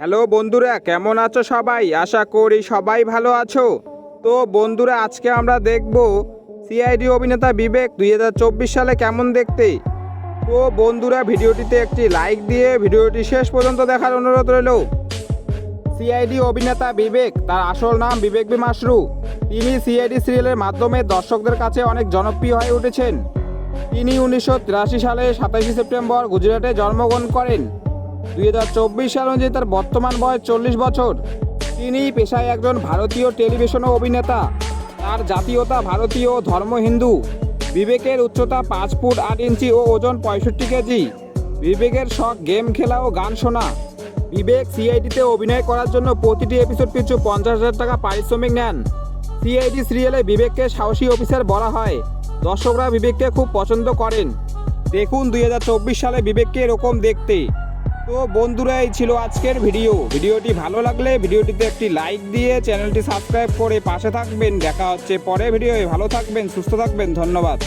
Hello বন্ধুরা, কেমন আছো সবাই? আশা করি সবাই ভালো আছো। তো বন্ধুরা, আজকে আমরা দেখব সিআইডি অভিনেতা বিবেক দুই হাজার চব্বিশ সালে কেমন দেখতে। তো বন্ধুরা, ভিডিওটিতে একটি লাইক দিয়ে ভিডিওটি শেষ পর্যন্ত দেখার অনুরোধ রইল। সিআইডি অভিনেতা বিবেক, তার আসল নাম বিবেক বি মাসরু। তিনি সিআইডি সিরিয়ালের মাধ্যমে দর্শকদের কাছে অনেক জনপ্রিয় হয়ে উঠেছেন। তিনি উনিশশো তিরাশি সালে সাতাশে সেপ্টেম্বর গুজরাটে জন্মগ্রহণ করেন। দুই হাজার চব্বিশ সাল অনুযায়ী তার বর্তমান বয়স চল্লিশ বছর। তিনি পেশায় একজন ভারতীয় টেলিভিশন অভিনেতা। তার জাতীয়তা ভারতীয়, ধর্ম হিন্দু। বিবেকের উচ্চতা পাঁচ ফুট আট ইঞ্চি ও ওজন পঁয়ষট্টি কেজি। বিবেকের শখ গেম খেলা ও গান শোনা। বিবেক সিআইডিতে অভিনয় করার জন্য প্রতিটি এপিসোড পিছু পঞ্চাশ হাজার টাকা পারিশ্রমিক নেন। সিআইডি সিরিয়ালে বিবেককে সাহসী অফিসার বলা হয়। দর্শকরা বিবেককে খুব পছন্দ করেন। দেখুন দুই হাজার চব্বিশ সালে বিবেককে এরকম দেখতে। তো বন্ধুরা এই ছিল আজকের ভিডিও। ভিডিওটি ভালো লাগলে ভিডিওটিতে একটি লাইক দিয়ে চ্যানেলটি সাবস্ক্রাইব করে পাশে থাকবেন। দেখা হচ্ছে পরে ভিডিওয়ে। ভালো থাকবেন, সুস্থ থাকবেন, ধন্যবাদ।